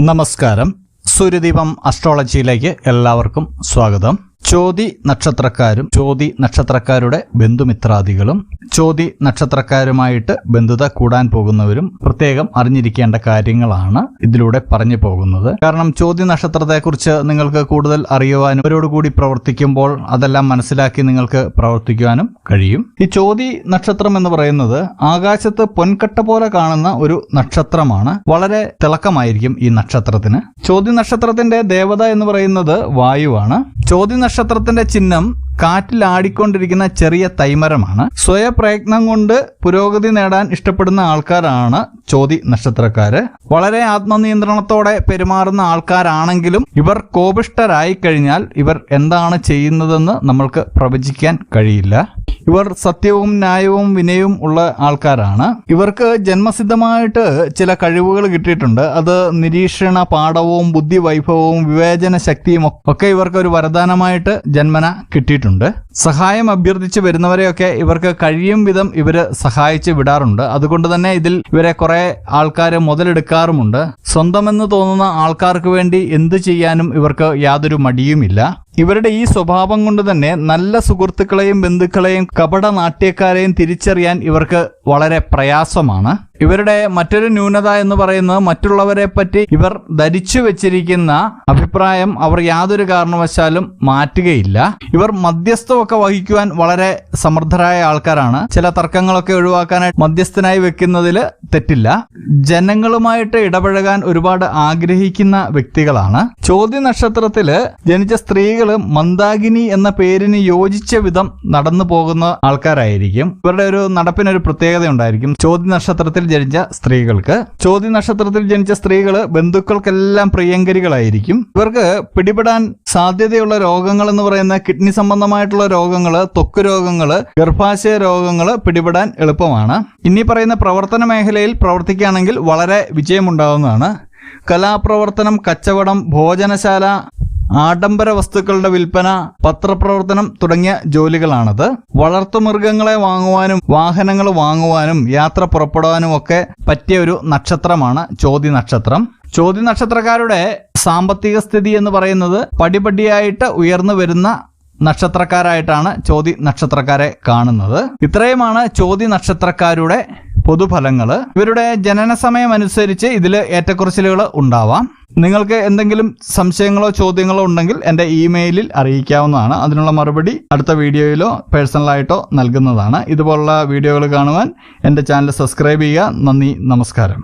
നമസ്കാരം. സൂര്യദീപം അസ്ട്രോളജിയിലേക്ക് എല്ലാവർക്കും സ്വാഗതം. ചോതി നക്ഷത്രക്കാരും ചോതി നക്ഷത്രക്കാരുടെ ബന്ധുമിത്രാദികളും ചോതി നക്ഷത്രക്കാരുമായിട്ട് ബന്ധുത കൂടാൻ പോകുന്നവരും പ്രത്യേകം അറിഞ്ഞിരിക്കേണ്ട കാര്യങ്ങളാണ് ഇതിലൂടെ പറഞ്ഞു പോകുന്നത്. കാരണം ചോതി നക്ഷത്രത്തെക്കുറിച്ച് നിങ്ങൾക്ക് കൂടുതൽ അറിയുവാനും അവരോട് കൂടി പ്രവർത്തിക്കുമ്പോൾ അതെല്ലാം മനസ്സിലാക്കി നിങ്ങൾക്ക് പ്രവർത്തിക്കുവാനും കഴിയും. ഈ ചോതി നക്ഷത്രം എന്ന് പറയുന്നത് ആകാശത്ത് പൊൻകട്ട പോലെ കാണുന്ന ഒരു നക്ഷത്രമാണ്. വളരെ തിളക്കമായിരിക്കും ഈ നക്ഷത്രത്തിന്. ചോതി നക്ഷത്രത്തിന്റെ ദേവത എന്ന് പറയുന്നത് വായുവാണ്. ചോതി നക്ഷത്രത്തിന്റെ ചിഹ്നം കാറ്റിൽ ആടിക്കൊണ്ടിരിക്കുന്ന ചെറിയ തൈമരമാണ്. സ്വയപ്രയത്നം കൊണ്ട് പുരോഗതി നേടാൻ ഇഷ്ടപ്പെടുന്ന ആൾക്കാരാണ് ചോതി നക്ഷത്രക്കാര് വളരെ ആത്മനിയന്ത്രണത്തോടെ പെരുമാറുന്ന ആൾക്കാരാണെങ്കിലും ഇവർ കോപിഷ്ടരായി കഴിഞ്ഞാൽ ഇവർ എന്താണ് ചെയ്യുന്നതെന്ന് നമ്മൾക്ക് പ്രവചിക്കാൻ കഴിയില്ല. ഇവർ സത്യവും ന്യായവും വിനയവും ഉള്ള ആൾക്കാരാണ്. ഇവർക്ക് ജന്മസിദ്ധമായിട്ട് ചില കഴിവുകൾ കിട്ടിയിട്ടുണ്ട്. അത് നിരീക്ഷണ പാഠവും ബുദ്ധി വൈഭവവും വിവേചന ശക്തിയും ഒക്കെ ഇവർക്ക് ഒരു വരദാനമായിട്ട് ജന്മന കിട്ടിയിട്ടുണ്ട്. സഹായം അഭ്യർത്ഥിച്ച് വരുന്നവരെയൊക്കെ ഇവർക്ക് കഴിയും വിധം ഇവർ സഹായിച്ച് വിടാറുണ്ട്. അതുകൊണ്ട് തന്നെ ഇതിൽ ഇവരെ കുറെ ആൾക്കാർ മുതലെടുക്കാറുമുണ്ട്. സ്വന്തമെന്ന് തോന്നുന്ന ആൾക്കാർക്ക് വേണ്ടി എന്ത് ചെയ്യാനും ഇവർക്ക് യാതൊരു മടിയുമില്ല. ഇവരുടെ ഈ സ്വഭാവം കൊണ്ട് തന്നെ നല്ല സുഹൃത്തുക്കളെയും ബന്ധുക്കളെയും കപട നാട്യക്കാരെയും തിരിച്ചറിയാൻ ഇവർക്ക് വളരെ പ്രയാസമാണ്. ഇവരുടെ മറ്റൊരു ന്യൂനത എന്ന് പറയുന്നത് മറ്റുള്ളവരെ പറ്റി ഇവർ ധരിച്ചു വെച്ചിരിക്കുന്ന അഭിപ്രായം അവർ യാതൊരു കാരണവശാലും മാറ്റുകയില്ല. ഇവർ മധ്യസ്ഥമൊക്കെ വഹിക്കുവാൻ വളരെ സമർത്ഥരായ ആൾക്കാരാണ്. ചില തർക്കങ്ങളൊക്കെ ഒഴിവാക്കാനായി മധ്യസ്ഥനായി വെക്കുന്നതിൽ തെറ്റില്ല. ജനങ്ങളുമായിട്ട് ഇടപഴകാൻ ഒരുപാട് ആഗ്രഹിക്കുന്ന വ്യക്തികളാണ്. ചോദ്യ നക്ഷത്രത്തിൽ ജനിച്ച സ്ത്രീകൾ മന്ദാകിനി എന്ന പേരിന് യോജിച്ച വിധം നടന്നു പോകുന്ന ആൾക്കാരായിരിക്കും. ഇവരുടെ ഒരു നടപ്പിനൊരു പ്രത്യേകത ഉണ്ടായിരിക്കും. ചോദ്യ നക്ഷത്രത്തിൽ ജനിച്ച സ്ത്രീകൾക്ക് ചോദ്യ നക്ഷത്രത്തിൽ ജനിച്ച സ്ത്രീകൾ ബന്ധുക്കൾക്കെല്ലാം പ്രിയങ്കരികളായിരിക്കും. ഇവർക്ക് പിടിപെടാൻ സാധ്യതയുള്ള രോഗങ്ങൾ എന്ന് പറയുന്ന കിഡ്നി സംബന്ധമായിട്ടുള്ള രോഗങ്ങൾ ത്വക്ക് രോഗങ്ങൾ ഗർഭാശയ രോഗങ്ങൾ പിടിപെടാൻ എളുപ്പമാണ്. ഇനി പറയുന്ന പ്രവർത്തന മേഖലയിൽ പ്രവർത്തിക്കുകയാണെങ്കിൽ വളരെ വിജയമുണ്ടാവുന്നതാണ്. കലാപ്രവർത്തനം കച്ചവടം ഭോജനശാല ആഡംബര വസ്തുക്കളുടെ വിൽപ്പന പത്രപ്രവർത്തനം തുടങ്ങിയ ജോലികളാണത്. വളർത്തുമൃഗങ്ങളെ വാങ്ങുവാനും വാഹനങ്ങൾ വാങ്ങുവാനും യാത്ര പുറപ്പെടുവാനും ഒക്കെ പറ്റിയ ഒരു നക്ഷത്രമാണ് ചോതി നക്ഷത്രം ചോതി നക്ഷത്രക്കാരുടെ സാമ്പത്തിക സ്ഥിതി എന്ന് പറയുന്നത് പടിപടിയായിട്ട് ഉയർന്നു വരുന്ന നക്ഷത്രക്കാരായിട്ടാണ് ചോതി നക്ഷത്രക്കാരെ കാണുന്നത്. ഇത്രയുമാണ് ചോതി നക്ഷത്രക്കാരുടെ പൊതുഫലങ്ങൾ ഇവരുടെ ജനന സമയം അനുസരിച്ച് ഇതിൽ ഏറ്റക്കുറച്ചിലുകൾ ഉണ്ടാവാം. നിങ്ങൾക്ക് എന്തെങ്കിലും സംശയങ്ങളോ ചോദ്യങ്ങളോ ഉണ്ടെങ്കിൽ എന്റെ ഇമെയിലിൽ അറിയിക്കാവുന്നതാണ്. അതിനുള്ള മറുപടി അടുത്ത വീഡിയോയിലോ പേഴ്സണലായിട്ടോ നൽകുന്നതാണ്. ഇതുപോലുള്ള വീഡിയോകൾ കാണുവാൻ എന്റെ ചാനൽ സബ്സ്ക്രൈബ് ചെയ്യുക. നന്ദി നമസ്കാരം.